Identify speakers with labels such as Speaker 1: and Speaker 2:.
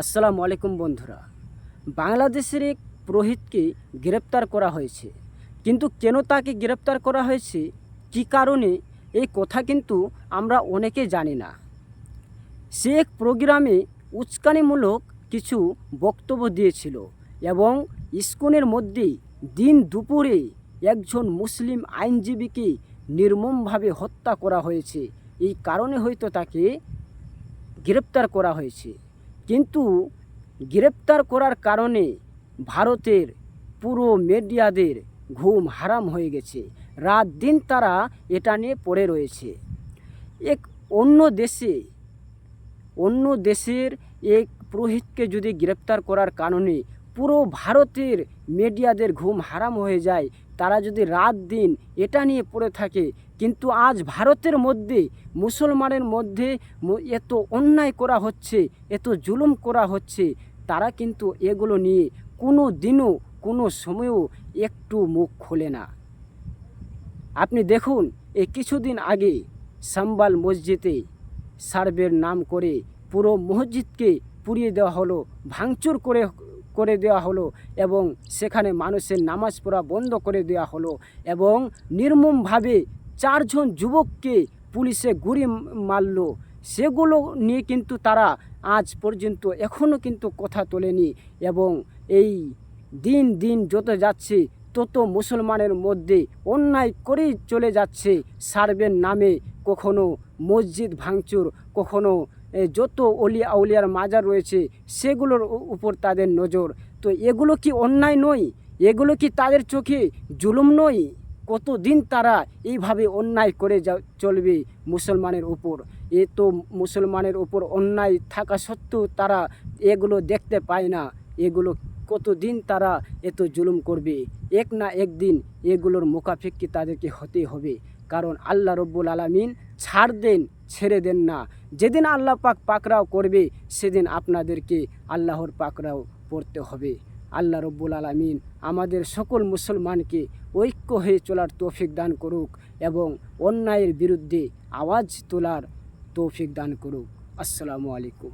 Speaker 1: আসসালামু আলাইকুম বন্ধুরা। বাংলাদেশের এক পুরোহিতকে গ্রেপ্তার করা হয়েছে। কিন্তু কেন তাকে গ্রেপ্তার করা হয়েছে? কী কারণে? এই কথা কিন্তু আমরা অনেকে জানি না। সে এক প্রোগ্রামে উস্কানিমূলক কিছু বক্তব্য দিয়েছিল এবং ইস্কনের মধ্যে দিন দুপুরে একজন মুসলিম আইনজীবীকে নির্মমভাবে হত্যা করা হয়েছে। এই কারণে হয়তো তাকে গ্রেপ্তার করা হয়েছে। কিন্তু গ্রেপ্তার করার কারণে ভারতের পুরো মিডিয়াদের ঘুম হারাম হয়ে গেছে। রাত দিন তারা এটা নিয়ে পড়ে রয়েছে। এক অন্য দেশে, অন্য দেশের এক পুরোহিতকে যদি গ্রেপ্তার করার কারণে পুরো ভারতের মিডিয়াদের ঘুম হারাম হয়ে যায়। তারা যদি রাত দিন এটা নিয়ে পড়ে থাকে, কিন্তু আজ ভারতের মধ্যে, মুসলমানের মধ্যে এত অন্যায় করা হচ্ছে, এত জুলুম করা হচ্ছে, তারা কিন্তু এগুলো নিয়ে কোনো দিনও, কোনো সময়ও একটু মুখ খোলে না। আপনি দেখুন, এই কিছুদিন আগে সাম্বাল মসজিদে সার্ভের নাম করে পুরো মসজিদকে পুড়িয়ে দেওয়া হলো, ভাঙচুর করে করে দেওয়া হলো এবং সেখানে মানুষের নামাজ পড়া বন্ধ করে দেওয়া হলো এবং নির্মমভাবে চারজন যুবককে পুলিশে গুলি মারল। সেগুলো নিয়ে কিন্তু তারা আজ পর্যন্ত এখনও কিন্তু কথা তোলেনি এবং এই দিন দিন যত যাচ্ছে, তত মুসলমানের মধ্যে অন্যায় করেই চলে যাচ্ছে। সার্ভের নামে কখনো মসজিদ ভাঙচুর, কখনো যত অলিয়া আউলিয়ার মাজার রয়েছে, সেগুলোর উপর তাদের নজর। তো এগুলো কি অন্যায় নয়? এগুলো কি তাদের চোখে জুলুম নয়? কতদিন তারা এইভাবে অন্যায় করে যা, চলবে মুসলমানের উপর? এ তো মুসলমানের উপর অন্যায় থাকা সত্ত্বেও তারা এগুলো দেখতে পায় না। এগুলো কতদিন তারা এত জুলুম করবে? এক না একদিন এগুলোর মোকাফিক্কি তাদেরকে হতেই হবে। কারণ আল্লাহ রব্বুল আলামিন ছাড় দেন ছেড়ে দেন না। যেদিন আল্লাহ পাক পাকরাও করবে, সেদিন আপনাদেরকে আল্লাহর পাকরাও পড়তে হবে। আল্লাহ রব্বুল আলমিন আমাদের সকল মুসলমানকে ঐক্য হয়ে চলার তৌফিক দান করুক এবং অন্যায়ের বিরুদ্ধে আওয়াজ তোলার তৌফিক দান করুক। আসসালামু আলাইকুম।